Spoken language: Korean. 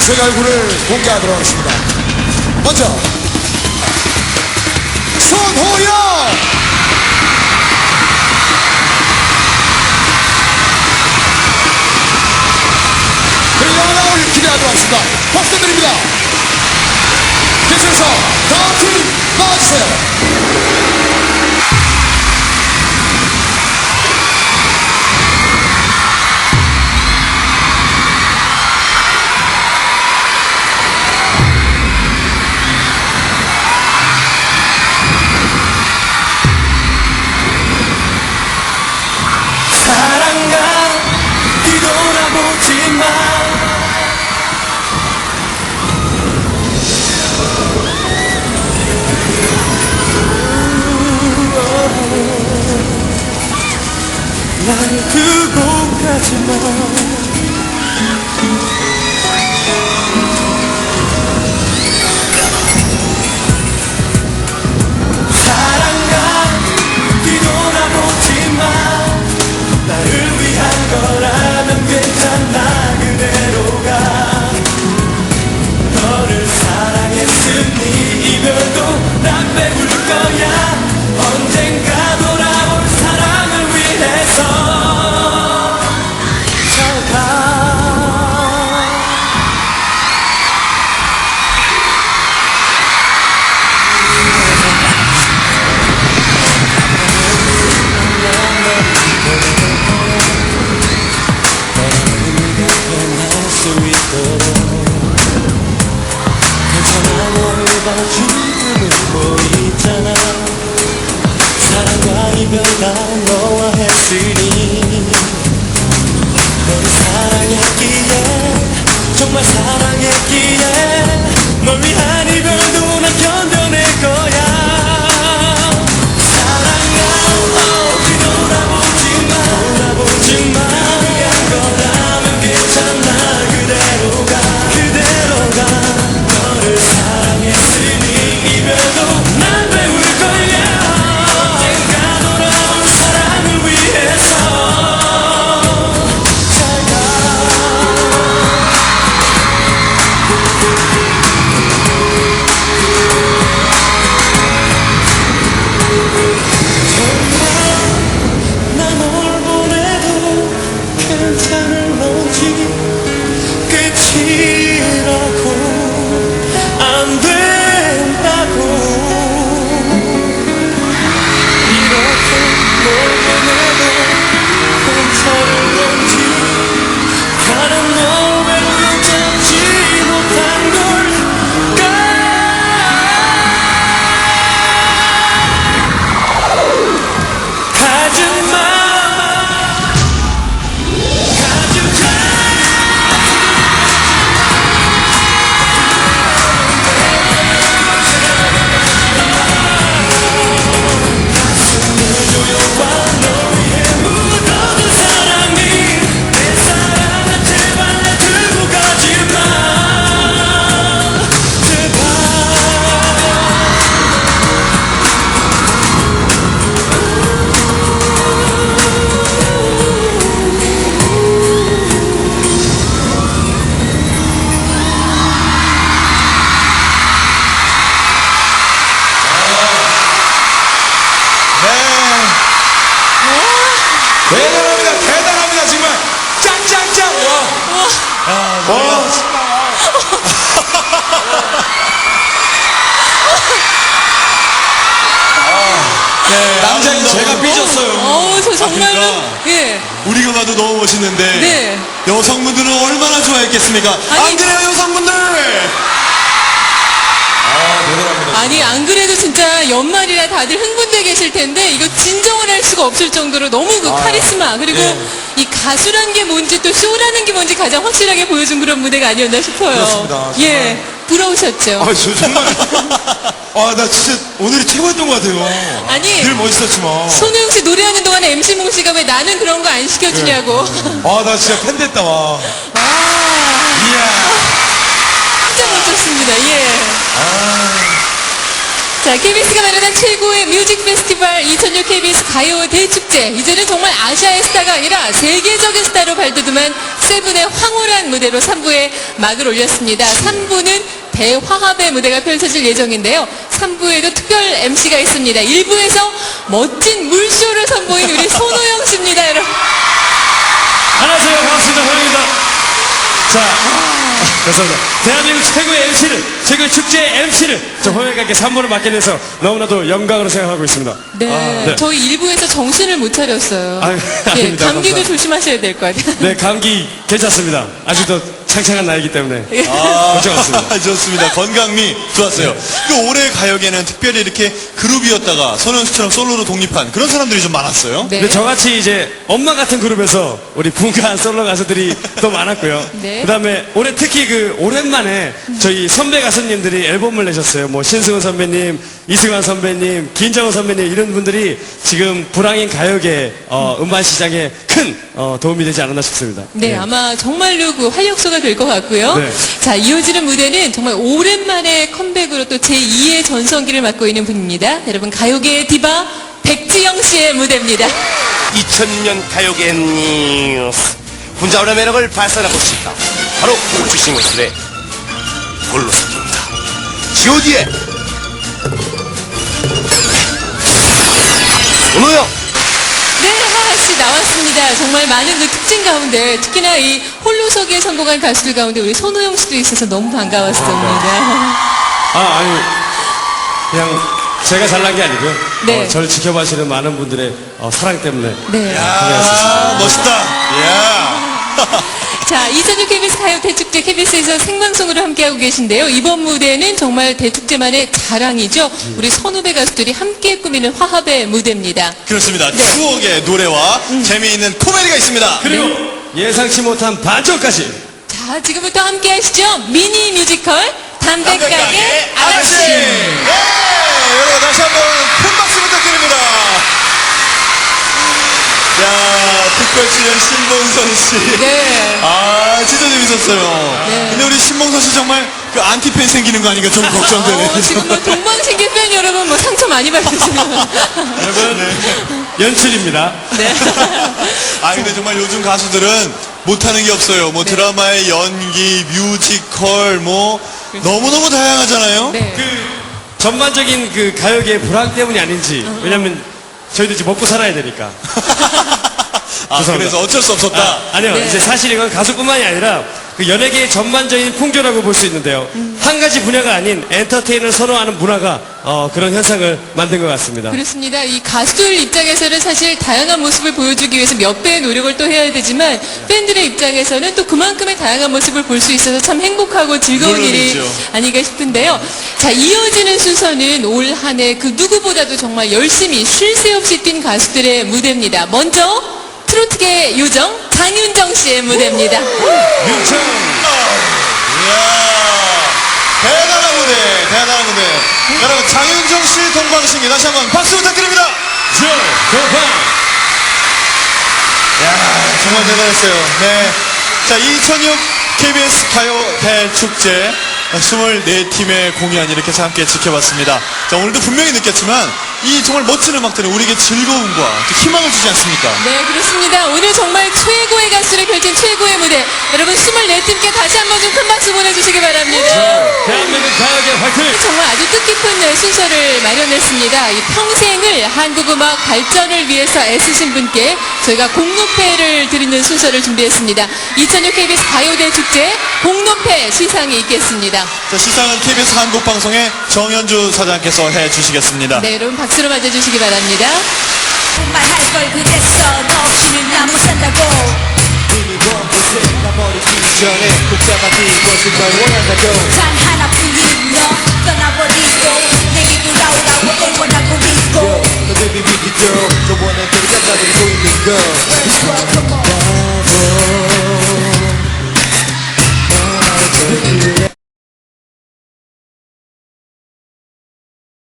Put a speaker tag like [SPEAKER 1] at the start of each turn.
[SPEAKER 1] 세 얼굴을 공개하도록 하겠습니다. 먼저 손호영 그리고 나올 기대하도록 하겠습니다. 박수 드립니다.
[SPEAKER 2] 날 두고 가지 마 보이잖아. 사랑과 이별 다 너와 했으니 너를 사랑했기에 정말 사랑
[SPEAKER 1] 네. 대단합니다. 대단합니다. 정말 짱짱짱. 와. 와. 남자인 제가 삐졌어요.
[SPEAKER 3] 어우, 저 정말로,
[SPEAKER 4] 그러니까.
[SPEAKER 3] 예.
[SPEAKER 4] 우리가 봐도 너무 멋있는데
[SPEAKER 3] 네.
[SPEAKER 4] 여성분들은 얼마나 좋아했겠습니까?
[SPEAKER 3] 아니,
[SPEAKER 4] 안 그래요 여성분들?
[SPEAKER 3] 아니, 안 그래도 진짜 연말이라 다들 흥분돼 계실 텐데, 이거 진정을 할 수가 없을 정도로 너무 그 카리스마, 그리고
[SPEAKER 4] 예.
[SPEAKER 3] 이 가수란 게 뭔지 또 쇼라는 게 뭔지 가장 확실하게 보여준 그런 무대가 아니었나 싶어요.
[SPEAKER 1] 그렇습니다.
[SPEAKER 3] 예. 부러우셨죠?
[SPEAKER 1] 아, 저 정말. 아, 나 진짜 오늘이 최고였던 것 같아요.
[SPEAKER 3] 아니,
[SPEAKER 1] 늘 멋있었지만.
[SPEAKER 3] 손흥 씨 노래하는 동안에 MC 몽 씨가 왜 나는 그런 거 안 시켜주냐고.
[SPEAKER 1] 아, 나 진짜 팬 됐다, 와.
[SPEAKER 3] 와,
[SPEAKER 1] 이야.
[SPEAKER 3] 진짜 멋졌습니다. 예. 자, KBS가 마련한 최고의 뮤직 페스티벌 2006 KBS 가요 대축제. 이제는 정말 아시아의 스타가 아니라 세계적인 스타로 발돋움한 갓세븐의 황홀한 무대로 3부에 막을 올렸습니다. 3부는 대화합의 무대가 펼쳐질 예정인데요. 3부에도 특별 MC가 있습니다. 1부에서 멋진 물쇼를 선보인 우리 손호영 씨입니다, 여러분.
[SPEAKER 2] 안녕하세요. 반갑습니다. 호영입니다. 자, 아, 감사합니다. 대한민국 최고의 MC를, 최고의 축제 MC를 저 호영이가 이렇게 3부를 맡게 돼서 너무나도 영광으로 생각하고 있습니다.
[SPEAKER 3] 네,
[SPEAKER 2] 네.
[SPEAKER 3] 저희 1부에서 정신을 못 차렸어요.
[SPEAKER 2] 아유,
[SPEAKER 3] 예,
[SPEAKER 2] 아닙니다.
[SPEAKER 3] 감기도
[SPEAKER 2] 감사합니다.
[SPEAKER 3] 조심하셔야 될 것 같아요.
[SPEAKER 2] 네, 감기 괜찮습니다. 아직도 창창한 나이기 때문에
[SPEAKER 4] 아,
[SPEAKER 2] 걱정 없습니다.
[SPEAKER 4] 좋습니다. 건강미 좋았어요. 그 올해 가요계는 특별히 이렇게 그룹이었다가 선영 씨처럼 솔로로 독립한 그런 사람들이 좀 많았어요.
[SPEAKER 3] 네.
[SPEAKER 2] 근데 저같이 이제 엄마 같은 그룹에서 우리 분가한 솔로 가수들이 또 많았고요.
[SPEAKER 3] 네.
[SPEAKER 2] 그 다음에 올해 특히 그 오랜만에 저희 선배 가수님들이 앨범을 내셨어요. 뭐 신승훈 선배님, 이승환 선배님, 김정은 선배님 이런 분들이 지금 불황인 가요계 어, 음반 시장에 큰 어, 도움이 되지 않았나 싶습니다.
[SPEAKER 3] 네,
[SPEAKER 2] 예.
[SPEAKER 3] 아마 정말로 그 활력소가 될 것 같고요.
[SPEAKER 2] 네.
[SPEAKER 3] 자, 이어지는 무대는 정말 오랜만에 컴백으로 또 제2의 전성기를 맡고 있는 분입니다. 여러분, 가요계의 디바 백지영 씨의 무대입니다.
[SPEAKER 5] 2000년 가요계 뉴스 혼자오의 매력을 발산하고 싶다 바로 주신 것들의 홀로서기입니다 god의 손호영
[SPEAKER 3] 네, 씨 나왔습니다. 정말 많은 그 특징 가운데 특히나 이 홀로서기에 성공한 가수들 가운데 우리 손호영 씨도 있어서 너무 반가웠습니다.
[SPEAKER 2] 아, 아니, 그냥 제가 잘난 게 아니고요.
[SPEAKER 3] 네.
[SPEAKER 2] 어, 저를 지켜봐주시는 많은 분들의 어, 사랑 때문에
[SPEAKER 3] 네.
[SPEAKER 4] 아, 멋있다. 야.
[SPEAKER 3] 자, 2006 KBS 가요 대축제 KBS에서 생방송으로 함께하고 계신데요. 이번 무대는 정말 대축제만의 자랑이죠. 우리 선후배 가수들이 함께 꾸미는 화합의 무대입니다.
[SPEAKER 4] 그렇습니다.
[SPEAKER 3] 네.
[SPEAKER 4] 추억의 노래와 재미있는 코미디가 있습니다.
[SPEAKER 2] 그리고 예상치 못한 반전까지
[SPEAKER 3] 자, 지금부터 함께 하시죠. 미니 뮤지컬 담백가게
[SPEAKER 4] 담백가게
[SPEAKER 3] 아가씨.
[SPEAKER 4] 네, 여러분 다시 한번 큰 박수 부탁드립니다. 야, 특별 출연 신봉선 씨.
[SPEAKER 3] 네.
[SPEAKER 4] 아, 진짜 재밌었어요.
[SPEAKER 3] 네.
[SPEAKER 4] 근데 우리 신봉선 씨 정말 그 안티팬 생기는 거 아닌가 좀 걱정되네.
[SPEAKER 3] 어, 지금 뭐 동방신기 팬 여러분 뭐 상처 많이 받으시면.
[SPEAKER 2] 여러분 연출입니다.
[SPEAKER 3] 네.
[SPEAKER 4] 아 근데 정말 요즘 가수들은 못하는 게 없어요. 뭐 드라마의 연기, 뮤지컬, 뭐 너무너무 다양하잖아요.
[SPEAKER 3] 네.
[SPEAKER 2] 그 전반적인 그 가요계의 불황 때문이 아닌지 왜냐면 저희도 이제 먹고 살아야 되니까.
[SPEAKER 4] 아
[SPEAKER 2] 죄송합니다.
[SPEAKER 4] 그래서 어쩔 수 없었다.
[SPEAKER 2] 아, 아니요.
[SPEAKER 3] 네.
[SPEAKER 2] 이제 사실 이건 가수뿐만이 아니라 그 연예계의 전반적인 풍조라고 볼 수 있는데요. 한 가지 분야가 아닌 엔터테인을 선호하는 문화가 어, 그런 현상을 만든 것 같습니다.
[SPEAKER 3] 그렇습니다. 이 가수들 입장에서는 사실 다양한 모습을 보여주기 위해서 몇 배의 노력을 또 해야 되지만 팬들의 입장에서는 또 그만큼의 다양한 모습을 볼 수 있어서 참 행복하고 즐거운 일이
[SPEAKER 4] 물론이죠.
[SPEAKER 3] 아닌가 싶은데요. 자, 이어지는 순서는 올 한 해 그 누구보다도 정말 열심히 쉴 새 없이 뛴 가수들의 무대입니다. 먼저 트로트계 요정 장윤정 씨의 무대입니다.
[SPEAKER 2] 윤청
[SPEAKER 4] 이야 대단한 무대, 대단한 무대. 여러분 장윤정 씨 동방신기 다시 한번 박수 부탁드립니다.
[SPEAKER 2] 조 도방
[SPEAKER 4] 야 정말 대단했어요. 네. 자 2006 KBS 가요 대축제 24팀의 공연 이렇게 함께 지켜봤습니다. 자 오늘도 분명히 느꼈지만 이 정말 멋진 음악들은 우리에게 즐거움과 또 희망을 주지 않습니까?
[SPEAKER 3] 네, 그렇습니다. 오늘 정말 최고의 가수를 펼친 최고의 무대. 여러분 24팀께 다시 한번 좀 큰 박수 보내주시기 바랍니다.
[SPEAKER 2] 대한민국 가요계 화이팅!
[SPEAKER 3] 정말 아주 뜻깊은 순서를 마련했습니다. 이 평생을 한국음악 발전을 위해서 애쓰신 분께 저희가 공로패를 드리는 순서를 준비했습니다. 2006 KBS 가요대 축제 공로패 시상이 있겠습니다.
[SPEAKER 4] 자 시상은 KBS 한국방송의 정현주 사장께서 해주시겠습니다.
[SPEAKER 3] 네, 여러분 박수 로 맞아주시기 바랍니다.
[SPEAKER 6] 말할 걸 그랬어 너 없이는 못 산다고 단 하나뿐인 너 떠나버리고 내게 돌아오라고.